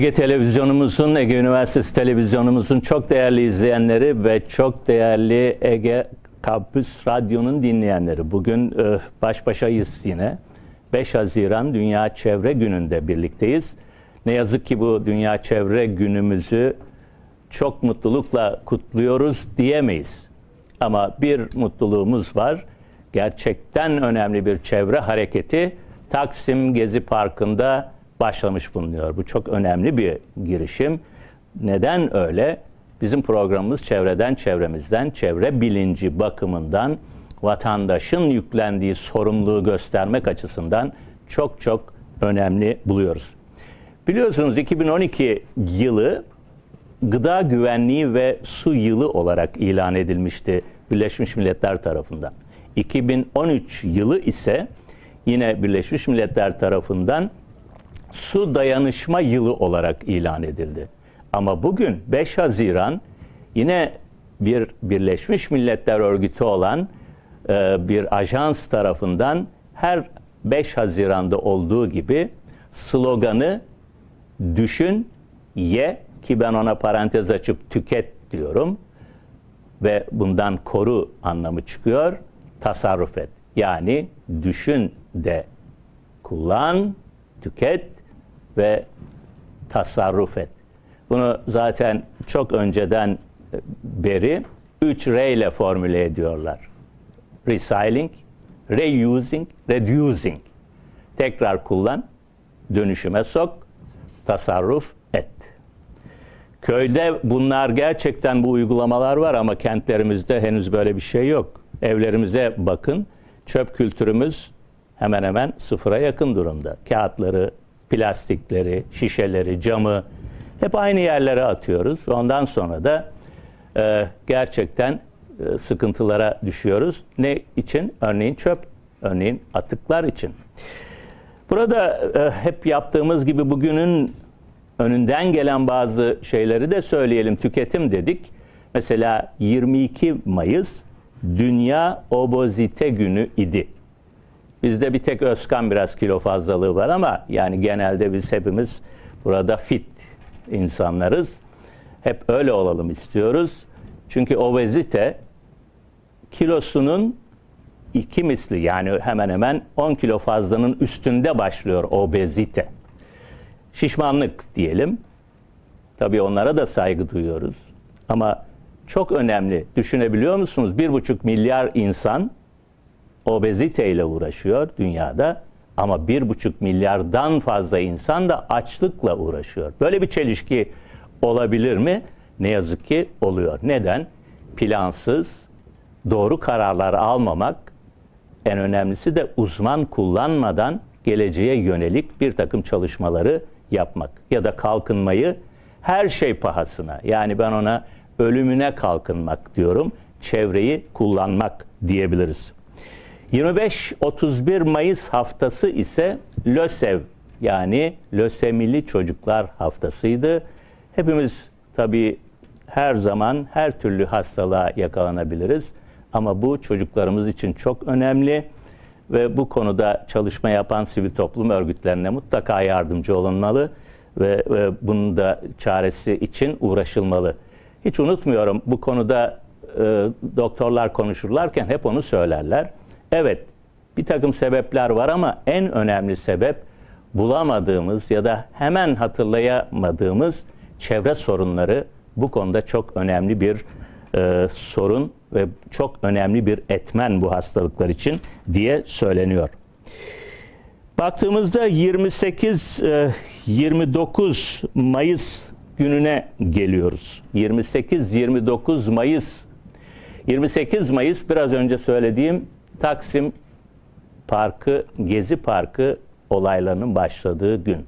Ege Televizyonumuzun, Ege Üniversitesi Televizyonumuzun çok değerli izleyenleri ve çok değerli Ege Kampüs Radyo'nun dinleyenleri. Bugün e, baş başayız yine. 5 Haziran Dünya Çevre Günü'nde birlikteyiz. Ne yazık ki bu Dünya Çevre Günümüzü çok mutlulukla kutluyoruz diyemeyiz. Ama bir mutluluğumuz var. Gerçekten önemli bir çevre hareketi Taksim Gezi Parkı'nda başlamış bulunuyor. Bu çok önemli bir girişim. Neden öyle? Bizim programımız çevreden, çevremizden, çevre bilinci bakımından vatandaşın yüklendiği sorumluluğu göstermek açısından çok çok önemli buluyoruz. Biliyorsunuz 2012 yılı gıda güvenliği ve su yılı olarak ilan edilmişti Birleşmiş Milletler tarafından. 2013 yılı ise yine Birleşmiş Milletler tarafından su dayanışma yılı olarak ilan edildi. Ama bugün 5 Haziran yine bir Birleşmiş Milletler Örgütü olan e, bir ajans tarafından her 5 Haziran'da olduğu gibi sloganı düşün, ye ki ben ona parantez açıp tüket diyorum ve bundan koru anlamı çıkıyor. Tasarruf et. Yani düşün de kullan, tüket ve tasarruf et. Bunu zaten çok önceden beri 3 R ile formüle ediyorlar. Recycling, reusing, reducing. Tekrar kullan, dönüşüme sok, tasarruf et. Köyde bunlar gerçekten bu uygulamalar var ama kentlerimizde henüz böyle bir şey yok. Evlerimize bakın. Çöp kültürümüz hemen hemen sıfıra yakın durumda. Kağıtları, plastikleri, şişeleri, camı hep aynı yerlere atıyoruz. Ondan sonra da e, gerçekten e, sıkıntılara düşüyoruz. Ne için? Örneğin çöp, örneğin atıklar için. Burada e, hep yaptığımız gibi bugünün önünden gelen bazı şeyleri de söyleyelim. Tüketim dedik. Mesela 22 Mayıs Dünya Obezite Günü idi. Bizde bir tek Özkan biraz kilo fazlalığı var ama yani genelde biz hepimiz burada fit insanlarız. Hep öyle olalım istiyoruz. Çünkü obezite kilosunun iki misli yani hemen hemen 10 kilo fazlanın üstünde başlıyor obezite. Şişmanlık diyelim. Tabii onlara da saygı duyuyoruz. Ama çok önemli. Düşünebiliyor musunuz? Bir buçuk milyar insan obezite ile uğraşıyor dünyada. Ama bir buçuk milyardan fazla insan da açlıkla uğraşıyor. Böyle bir çelişki olabilir mi? Ne yazık ki oluyor. Neden? Plansız, doğru kararlar almamak, en önemlisi de uzman kullanmadan geleceğe yönelik bir takım çalışmaları yapmak ya da kalkınmayı her şey pahasına yani ben ona ölümüne kalkınmak diyorum. Çevreyi kullanmak diyebiliriz. 25-31 Mayıs haftası ise LÖSEV yani lösemili çocuklar haftasıydı. Hepimiz tabii her zaman her türlü hastalığa yakalanabiliriz. Ama bu çocuklarımız için çok önemli ve bu konuda çalışma yapan sivil toplum örgütlerine mutlaka yardımcı olunmalı ve, ve bunun da çaresi için uğraşılmalı. Hiç unutmuyorum bu konuda e, doktorlar konuşurlarken hep onu söylerler. Evet bir takım sebepler var ama en önemli sebep bulamadığımız ya da hemen hatırlayamadığımız çevre sorunları bu konuda çok önemli bir e, sorun ve çok önemli bir etmen bu hastalıklar için diye söyleniyor. Baktığımızda 28 29 Mayıs gününe geliyoruz. 28-29 Mayıs 28 Mayıs biraz önce söylediğim Taksim Parkı, Gezi Parkı olaylarının başladığı gün.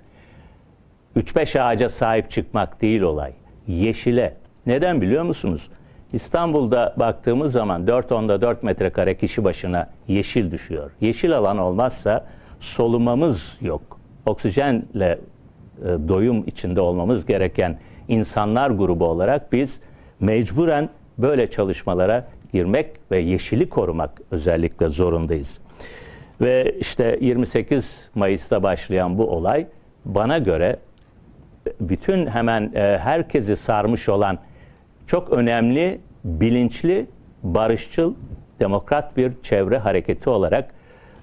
3-5 ağaca sahip çıkmak değil olay. Yeşile. Neden biliyor musunuz? İstanbul'da baktığımız zaman 4.10'da 4 metrekare kişi başına yeşil düşüyor. Yeşil alan olmazsa solumamız yok. Oksijenle e, doyum içinde olmamız gereken insanlar grubu olarak biz mecburen böyle çalışmalara girmek ve yeşili korumak özellikle zorundayız. Ve işte 28 Mayıs'ta başlayan bu olay bana göre bütün hemen e, herkesi sarmış olan çok önemli, bilinçli, barışçıl, demokrat bir çevre hareketi olarak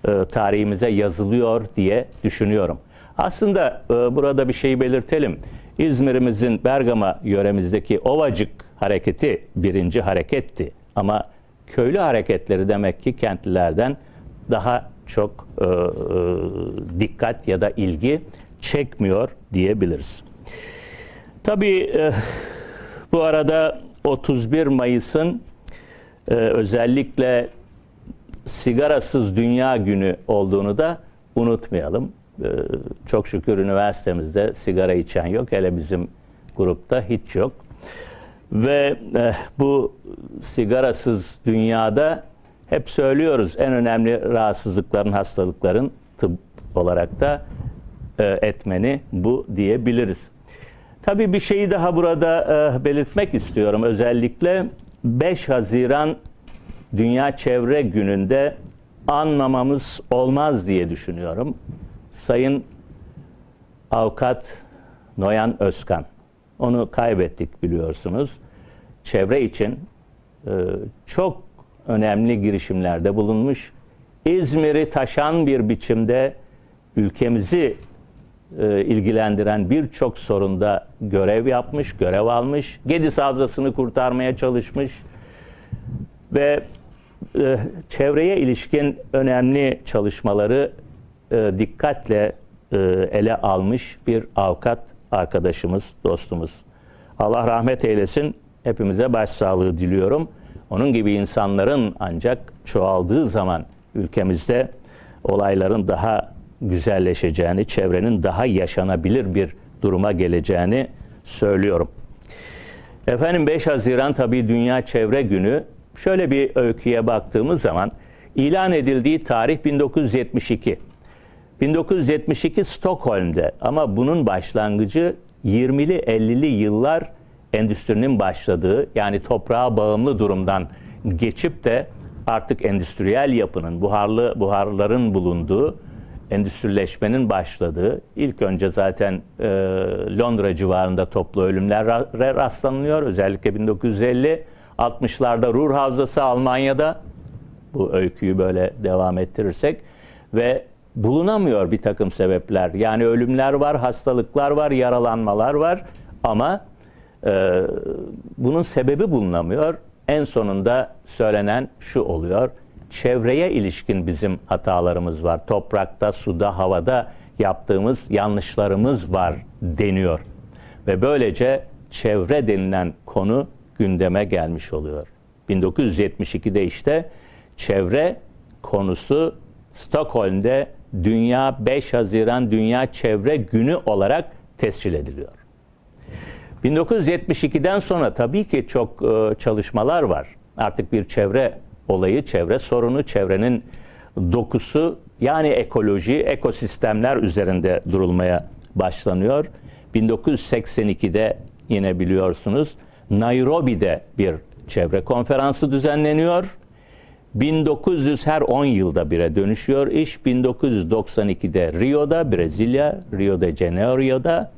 e, tarihimize yazılıyor diye düşünüyorum. Aslında e, burada bir şey belirtelim. İzmir'imizin Bergama yöremizdeki Ovacık hareketi birinci hareketti. Ama köylü hareketleri demek ki kentlilerden daha çok e, e, dikkat ya da ilgi çekmiyor diyebiliriz. Tabii e, bu arada 31 Mayıs'ın e, özellikle sigarasız dünya günü olduğunu da unutmayalım. E, çok şükür üniversitemizde sigara içen yok. Hele bizim grupta hiç yok. Ve e, bu sigarasız dünyada hep söylüyoruz en önemli rahatsızlıkların, hastalıkların tıp olarak da e, etmeni bu diyebiliriz. Tabii bir şeyi daha burada e, belirtmek istiyorum. Özellikle 5 Haziran Dünya Çevre Günü'nde anmamamız olmaz diye düşünüyorum. Sayın Avukat Noyan Özkan. Onu kaybettik biliyorsunuz. Çevre için e, çok önemli girişimlerde bulunmuş. İzmir'i taşan bir biçimde ülkemizi e, ilgilendiren birçok sorunda görev yapmış, görev almış. Gediz Havzası'nı kurtarmaya çalışmış ve e, çevreye ilişkin önemli çalışmaları e, dikkatle e, ele almış bir avukat arkadaşımız, dostumuz. Allah rahmet eylesin. Hepimize başsağlığı diliyorum. Onun gibi insanların ancak çoğaldığı zaman ülkemizde olayların daha güzelleşeceğini, çevrenin daha yaşanabilir bir duruma geleceğini söylüyorum. Efendim 5 Haziran tabii Dünya Çevre Günü. Şöyle bir öyküye baktığımız zaman ilan edildiği tarih 1972. 1972 Stockholm'de ama bunun başlangıcı 20'li 50'li yıllar endüstrinin başladığı yani toprağa bağımlı durumdan geçip de artık endüstriyel yapının, buharlı buharların bulunduğu, endüstrileşmenin başladığı, ilk önce zaten e, Londra civarında toplu ölümler rastlanıyor. Özellikle 1950, 60'larda Ruhr Havzası Almanya'da, bu öyküyü böyle devam ettirirsek ve bulunamıyor bir takım sebepler. Yani ölümler var, hastalıklar var, yaralanmalar var ama e, bunun sebebi bulunamıyor. En sonunda söylenen şu oluyor. Çevreye ilişkin bizim hatalarımız var. Toprakta, suda, havada yaptığımız yanlışlarımız var deniyor. Ve böylece çevre denilen konu gündeme gelmiş oluyor. 1972'de işte çevre konusu Stockholm'de Dünya 5 Haziran Dünya Çevre Günü olarak tescil ediliyor. 1972'den sonra tabii ki çok e, çalışmalar var. Artık bir çevre olayı, çevre sorunu, çevrenin dokusu yani ekoloji, ekosistemler üzerinde durulmaya başlanıyor. 1982'de yine biliyorsunuz Nairobi'de bir çevre konferansı düzenleniyor. 1900 her 10 yılda bire dönüşüyor iş. 1992'de Rio'da, Brezilya, Rio de Janeiro'da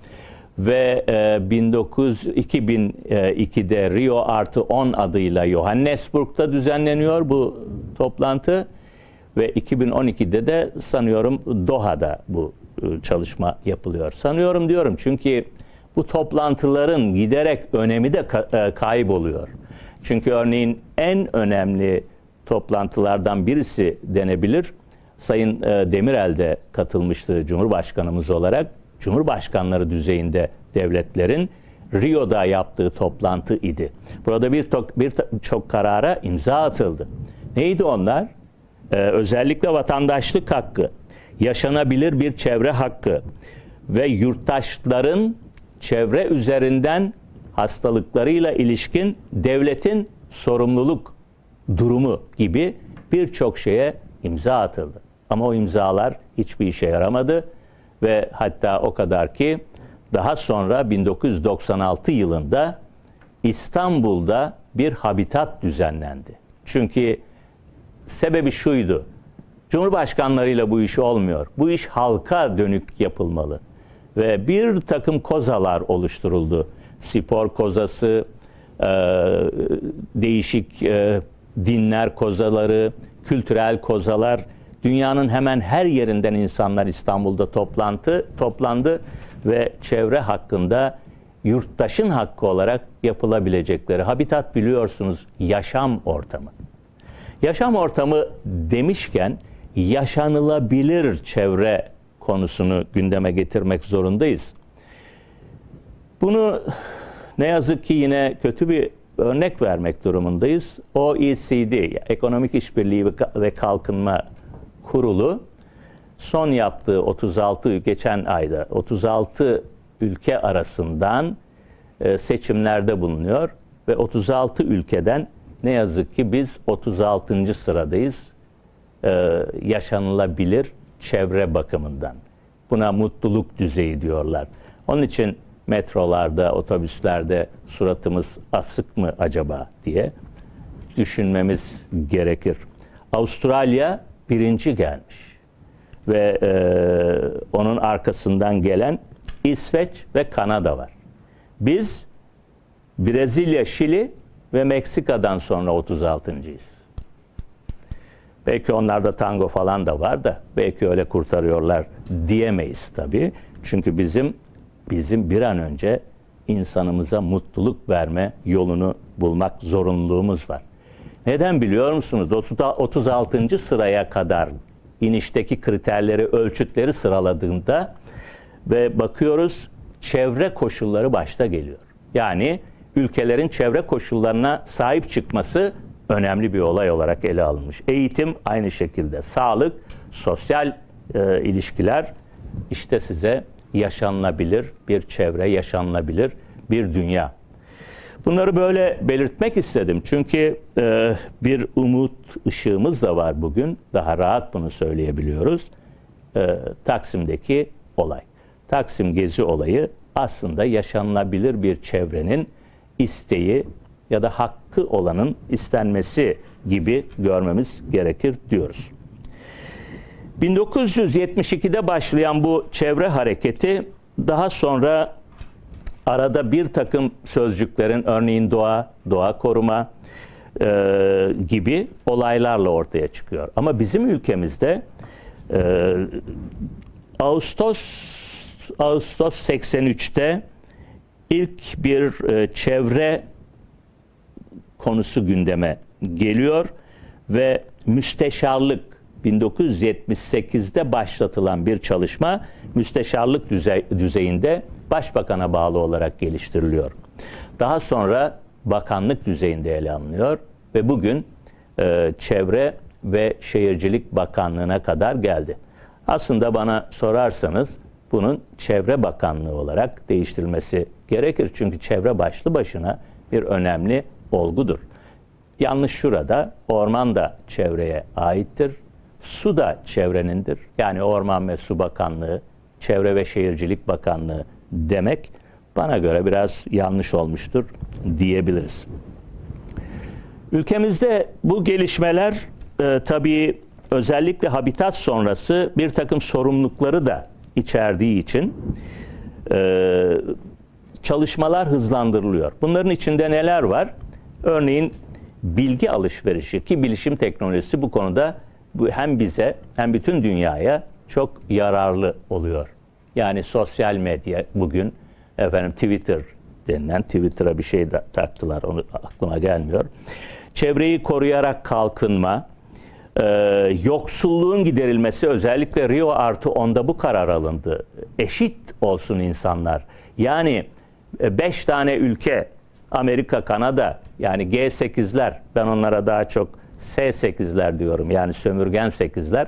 ve e, 1900, 2002'de Rio artı 10 adıyla Johannesburg'da düzenleniyor bu toplantı ve 2012'de de sanıyorum Doha'da bu e, çalışma yapılıyor. Sanıyorum diyorum çünkü bu toplantıların giderek önemi de e, kayboluyor. Çünkü örneğin en önemli toplantılardan birisi denebilir. Sayın e, Demirel de katılmıştı Cumhurbaşkanımız olarak. Cumhurbaşkanları düzeyinde devletlerin Rio'da yaptığı toplantı idi. Burada bir, bir çok karara imza atıldı. Neydi onlar? Ee, özellikle vatandaşlık hakkı, yaşanabilir bir çevre hakkı ve yurttaşların çevre üzerinden hastalıklarıyla ilişkin devletin sorumluluk durumu gibi birçok şeye imza atıldı. Ama o imzalar hiçbir işe yaramadı ve hatta o kadar ki daha sonra 1996 yılında İstanbul'da bir habitat düzenlendi. Çünkü sebebi şuydu. Cumhurbaşkanlarıyla bu iş olmuyor. Bu iş halka dönük yapılmalı. ve bir takım kozalar oluşturuldu. Spor kozası, değişik dinler kozaları, kültürel kozalar, dünyanın hemen her yerinden insanlar İstanbul'da toplantı toplandı ve çevre hakkında yurttaşın hakkı olarak yapılabilecekleri habitat biliyorsunuz yaşam ortamı. Yaşam ortamı demişken yaşanılabilir çevre konusunu gündeme getirmek zorundayız. Bunu ne yazık ki yine kötü bir örnek vermek durumundayız. OECD, Ekonomik İşbirliği ve Kalkınma Kurulu son yaptığı 36 geçen ayda 36 ülke arasından e, seçimlerde bulunuyor ve 36 ülkeden ne yazık ki biz 36. sıradayız e, yaşanılabilir çevre bakımından. Buna mutluluk düzeyi diyorlar. Onun için metrolarda, otobüslerde suratımız asık mı acaba diye düşünmemiz gerekir. Avustralya birinci gelmiş ve e, onun arkasından gelen İsveç ve Kanada var. Biz Brezilya, Şili ve Meksika'dan sonra 36.'yız. Belki onlarda tango falan da var da belki öyle kurtarıyorlar diyemeyiz tabii. Çünkü bizim bizim bir an önce insanımıza mutluluk verme yolunu bulmak zorunluluğumuz var. Neden biliyor musunuz? 36. sıraya kadar inişteki kriterleri, ölçütleri sıraladığında ve bakıyoruz çevre koşulları başta geliyor. Yani ülkelerin çevre koşullarına sahip çıkması önemli bir olay olarak ele alınmış. Eğitim aynı şekilde, sağlık, sosyal e, ilişkiler işte size yaşanılabilir bir çevre, yaşanılabilir bir dünya. Bunları böyle belirtmek istedim. Çünkü e, bir umut ışığımız da var bugün. Daha rahat bunu söyleyebiliyoruz. E, Taksim'deki olay. Taksim Gezi olayı aslında yaşanılabilir bir çevrenin isteği ya da hakkı olanın istenmesi gibi görmemiz gerekir diyoruz. 1972'de başlayan bu çevre hareketi daha sonra arada bir takım sözcüklerin örneğin doğa, doğa koruma e, gibi olaylarla ortaya çıkıyor. Ama bizim ülkemizde e, Ağustos Ağustos 83'te ilk bir e, çevre konusu gündeme geliyor ve müsteşarlık 1978'de başlatılan bir çalışma müsteşarlık düzey, düzeyinde başbakana bağlı olarak geliştiriliyor. Daha sonra bakanlık düzeyinde ele alınıyor ve bugün e, Çevre ve Şehircilik Bakanlığı'na kadar geldi. Aslında bana sorarsanız bunun Çevre Bakanlığı olarak değiştirilmesi gerekir. Çünkü çevre başlı başına bir önemli olgudur. Yanlış şurada orman da çevreye aittir. Su da çevrenindir. Yani Orman ve Su Bakanlığı, Çevre ve Şehircilik Bakanlığı demek bana göre biraz yanlış olmuştur diyebiliriz. Ülkemizde bu gelişmeler e, tabii özellikle habitat sonrası bir takım sorumlulukları da içerdiği için e, çalışmalar hızlandırılıyor. Bunların içinde neler var? Örneğin bilgi alışverişi ki bilişim teknolojisi bu konuda bu hem bize hem bütün dünyaya çok yararlı oluyor. Yani sosyal medya bugün efendim Twitter denilen Twitter'a bir şey de taktılar onu aklıma gelmiyor. Çevreyi koruyarak kalkınma, e, yoksulluğun giderilmesi özellikle Rio artı 10'da bu karar alındı. Eşit olsun insanlar. Yani 5 tane ülke Amerika, Kanada yani G8'ler ben onlara daha çok S8'ler diyorum yani sömürgen 8'ler.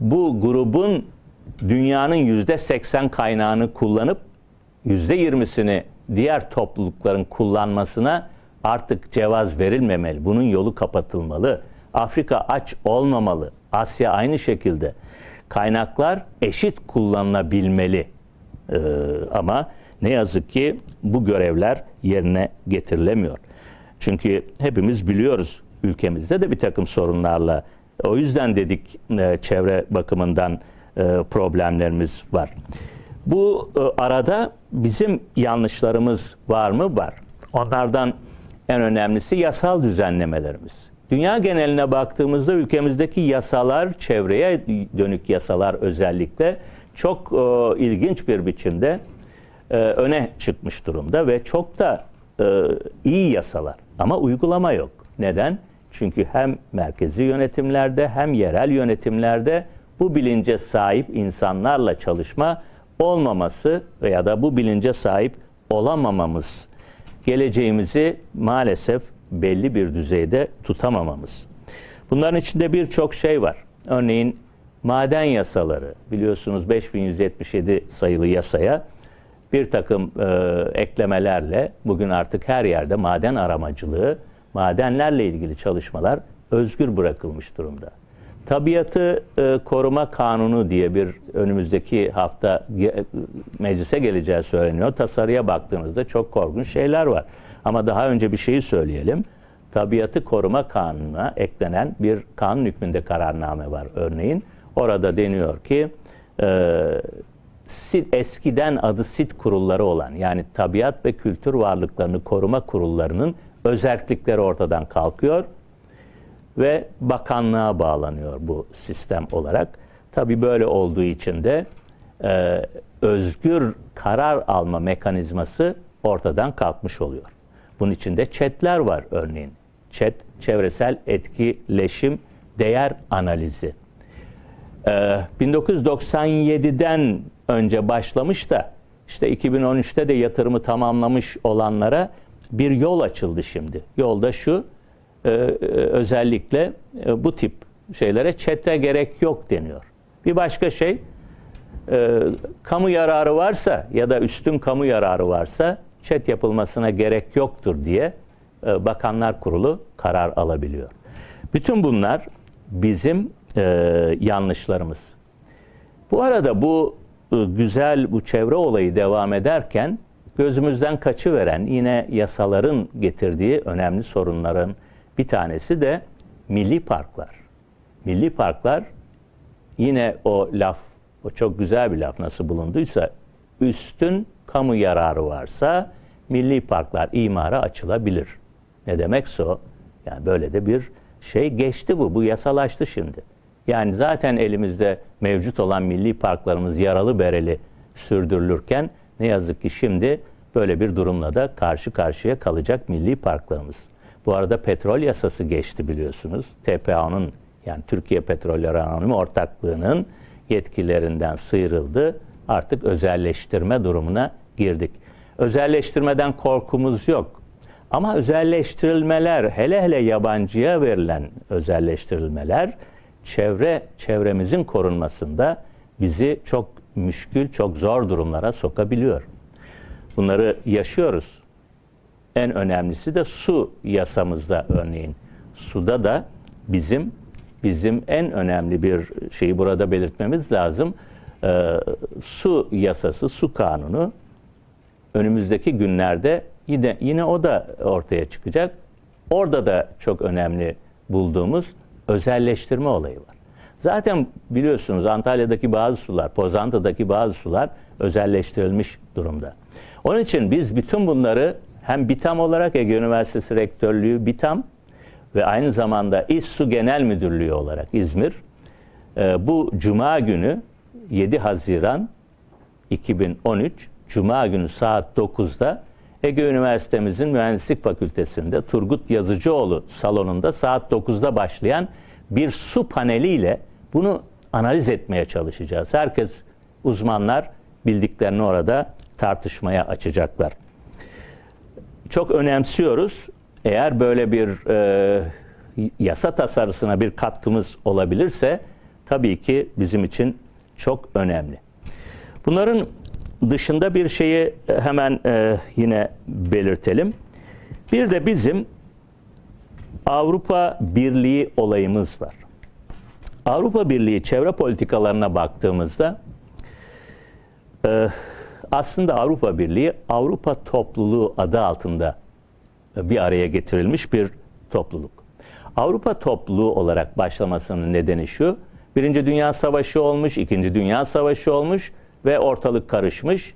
Bu grubun dünyanın yüzde 80 kaynağını kullanıp yüzde 20'sini diğer toplulukların kullanmasına artık cevaz verilmemeli. Bunun yolu kapatılmalı. Afrika aç olmamalı. Asya aynı şekilde. Kaynaklar eşit kullanılabilmeli. Ee, ama ne yazık ki bu görevler yerine getirilemiyor. Çünkü hepimiz biliyoruz ülkemizde de bir takım sorunlarla. O yüzden dedik e, çevre bakımından e, problemlerimiz var. Bu e, arada bizim yanlışlarımız var mı? Var. Onlardan en önemlisi yasal düzenlemelerimiz. Dünya geneline baktığımızda ülkemizdeki yasalar, çevreye dönük yasalar özellikle çok e, ilginç bir biçimde e, öne çıkmış durumda ve çok da e, iyi yasalar ama uygulama yok. Neden? Çünkü hem merkezi yönetimlerde hem yerel yönetimlerde bu bilince sahip insanlarla çalışma olmaması veya da bu bilince sahip olamamamız geleceğimizi maalesef belli bir düzeyde tutamamamız. Bunların içinde birçok şey var. Örneğin maden yasaları biliyorsunuz 5177 sayılı yasaya bir takım e, eklemelerle bugün artık her yerde maden aramacılığı, madenlerle ilgili çalışmalar özgür bırakılmış durumda. Tabiatı e, Koruma Kanunu diye bir önümüzdeki hafta ge- meclise geleceği söyleniyor. Tasarıya baktığınızda çok korkunç şeyler var. Ama daha önce bir şeyi söyleyelim. Tabiatı Koruma Kanunu'na eklenen bir kanun hükmünde kararname var örneğin. Orada deniyor ki e, sit, eskiden adı sit kurulları olan yani tabiat ve kültür varlıklarını koruma kurullarının özellikleri ortadan kalkıyor ve bakanlığa bağlanıyor bu sistem olarak. Tabi böyle olduğu için de e, özgür karar alma mekanizması ortadan kalkmış oluyor. Bunun içinde chatler var örneğin. Chat, çevresel etkileşim, değer analizi. Ee, 1997'den önce başlamış da işte 2013'te de yatırımı tamamlamış olanlara bir yol açıldı şimdi. Yolda şu e, e, özellikle e, bu tip şeylere çete gerek yok deniyor. Bir başka şey kamu yararı varsa ya da üstün kamu yararı varsa çet yapılmasına gerek yoktur diye Bakanlar Kurulu karar alabiliyor. Bütün bunlar bizim yanlışlarımız. Bu arada bu güzel bu çevre olayı devam ederken gözümüzden kaçıveren yine yasaların getirdiği önemli sorunların bir tanesi de milli parklar. Milli parklar yine o laf, o çok güzel bir laf nasıl bulunduysa üstün kamu yararı varsa milli parklar imara açılabilir. Ne demekse o. Yani böyle de bir şey geçti bu. Bu yasalaştı şimdi. Yani zaten elimizde mevcut olan milli parklarımız yaralı bereli sürdürülürken ne yazık ki şimdi böyle bir durumla da karşı karşıya kalacak milli parklarımız. Bu arada petrol yasası geçti biliyorsunuz. TPA'nın yani Türkiye Petrolleri Anonim Ortaklığı'nın yetkilerinden sıyrıldı. Artık özelleştirme durumuna girdik. Özelleştirmeden korkumuz yok. Ama özelleştirilmeler, hele hele yabancıya verilen özelleştirilmeler çevre çevremizin korunmasında bizi çok müşkül, çok zor durumlara sokabiliyor. Bunları yaşıyoruz. En önemlisi de su yasamızda örneğin. Suda da bizim bizim en önemli bir şeyi burada belirtmemiz lazım. Ee, su yasası, su kanunu önümüzdeki günlerde yine yine o da ortaya çıkacak. Orada da çok önemli bulduğumuz özelleştirme olayı var. Zaten biliyorsunuz Antalya'daki bazı sular, Pozantı'daki bazı sular özelleştirilmiş durumda. Onun için biz bütün bunları hem BİTAM olarak Ege Üniversitesi Rektörlüğü BİTAM ve aynı zamanda İSSU Genel Müdürlüğü olarak İzmir e, bu Cuma günü 7 Haziran 2013 Cuma günü saat 9'da Ege Üniversitemizin Mühendislik Fakültesi'nde Turgut Yazıcıoğlu salonunda saat 9'da başlayan bir su paneliyle bunu analiz etmeye çalışacağız. Herkes uzmanlar bildiklerini orada tartışmaya açacaklar. Çok önemsiyoruz. Eğer böyle bir e, yasa tasarısına bir katkımız olabilirse tabii ki bizim için çok önemli. Bunların dışında bir şeyi hemen e, yine belirtelim. Bir de bizim Avrupa Birliği olayımız var. Avrupa Birliği çevre politikalarına baktığımızda e, aslında Avrupa Birliği Avrupa Topluluğu adı altında bir araya getirilmiş bir topluluk. Avrupa topluluğu olarak başlamasının nedeni şu. Birinci Dünya Savaşı olmuş, İkinci Dünya Savaşı olmuş ve ortalık karışmış.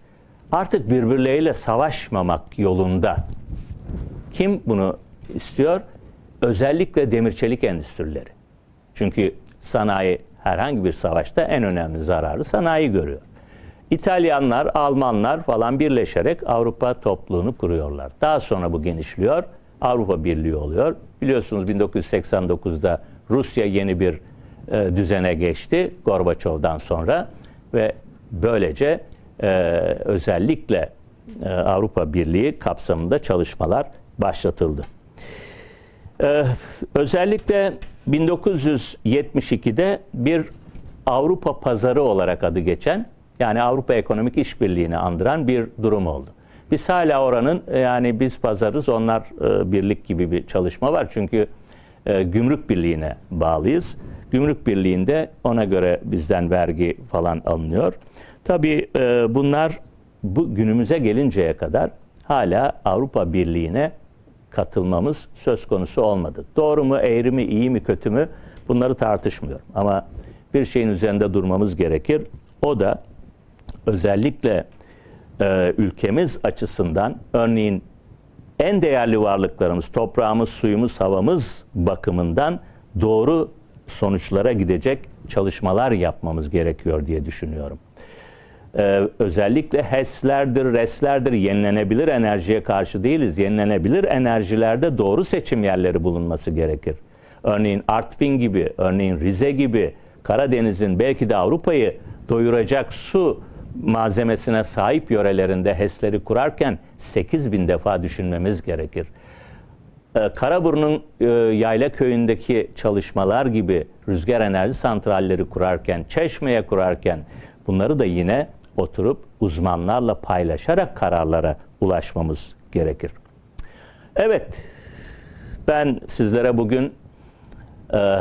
Artık birbirleriyle savaşmamak yolunda. Kim bunu istiyor? Özellikle demir çelik endüstrileri. Çünkü sanayi herhangi bir savaşta en önemli zararı sanayi görüyor. İtalyanlar, Almanlar falan birleşerek Avrupa topluluğunu kuruyorlar. Daha sonra bu genişliyor. Avrupa Birliği oluyor. Biliyorsunuz 1989'da Rusya yeni bir e, düzene geçti Gorbaçov'dan sonra ve böylece e, özellikle e, Avrupa Birliği kapsamında çalışmalar başlatıldı. Ee, özellikle 1972'de bir Avrupa pazarı olarak adı geçen yani Avrupa Ekonomik İşbirliği'ni andıran bir durum oldu. Biz hala oranın yani biz pazarız onlar e, birlik gibi bir çalışma var. Çünkü e, gümrük birliğine bağlıyız. Gümrük birliğinde ona göre bizden vergi falan alınıyor. Tabii e, bunlar bu günümüze gelinceye kadar hala Avrupa Birliği'ne katılmamız söz konusu olmadı. Doğru mu, eğri mi, iyi mi, kötü mü bunları tartışmıyorum. Ama bir şeyin üzerinde durmamız gerekir. O da özellikle e, ülkemiz açısından örneğin en değerli varlıklarımız, toprağımız, suyumuz, havamız bakımından doğru sonuçlara gidecek çalışmalar yapmamız gerekiyor diye düşünüyorum. Ee, özellikle HES'lerdir, RES'lerdir, yenilenebilir enerjiye karşı değiliz. Yenilenebilir enerjilerde doğru seçim yerleri bulunması gerekir. Örneğin Artvin gibi, örneğin Rize gibi, Karadeniz'in belki de Avrupa'yı doyuracak su malzemesine sahip yörelerinde HES'leri kurarken 8 bin defa düşünmemiz gerekir. Ee, Karaburun'un e, Yayla Köyü'ndeki çalışmalar gibi rüzgar enerji santralleri kurarken, çeşmeye kurarken bunları da yine oturup uzmanlarla paylaşarak kararlara ulaşmamız gerekir. Evet, ben sizlere bugün e,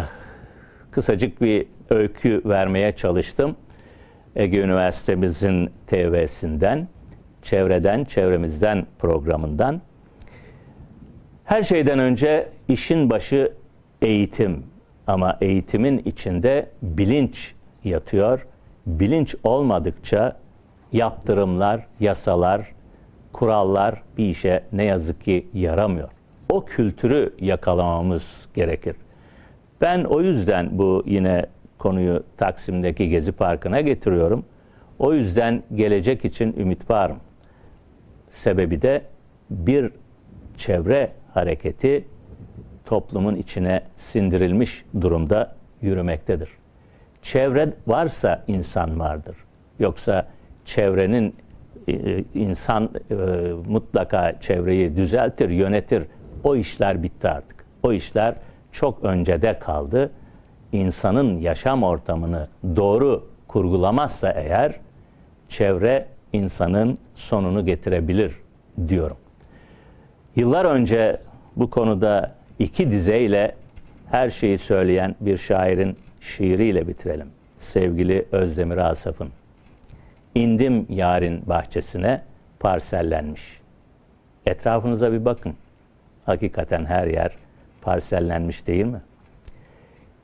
kısacık bir öykü vermeye çalıştım. Ege Üniversitemizin TV'sinden, Çevreden, Çevremizden programından. Her şeyden önce işin başı eğitim ama eğitimin içinde bilinç yatıyor. Bilinç olmadıkça yaptırımlar, yasalar, kurallar bir işe ne yazık ki yaramıyor. O kültürü yakalamamız gerekir. Ben o yüzden bu yine konuyu Taksim'deki Gezi Parkı'na getiriyorum. O yüzden gelecek için ümit varım. Sebebi de bir çevre hareketi toplumun içine sindirilmiş durumda yürümektedir. Çevre varsa insan vardır. Yoksa çevrenin e, insan e, mutlaka çevreyi düzeltir, yönetir. O işler bitti artık. O işler çok öncede kaldı. İnsanın yaşam ortamını doğru kurgulamazsa eğer çevre insanın sonunu getirebilir diyorum. Yıllar önce bu konuda iki dizeyle her şeyi söyleyen bir şairin şiiriyle bitirelim. Sevgili Özdemir Asaf'ın. İndim yarın bahçesine parsellenmiş. Etrafınıza bir bakın. Hakikaten her yer parsellenmiş değil mi?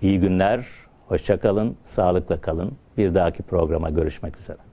İyi günler, hoşça kalın, sağlıkla kalın. Bir dahaki programa görüşmek üzere.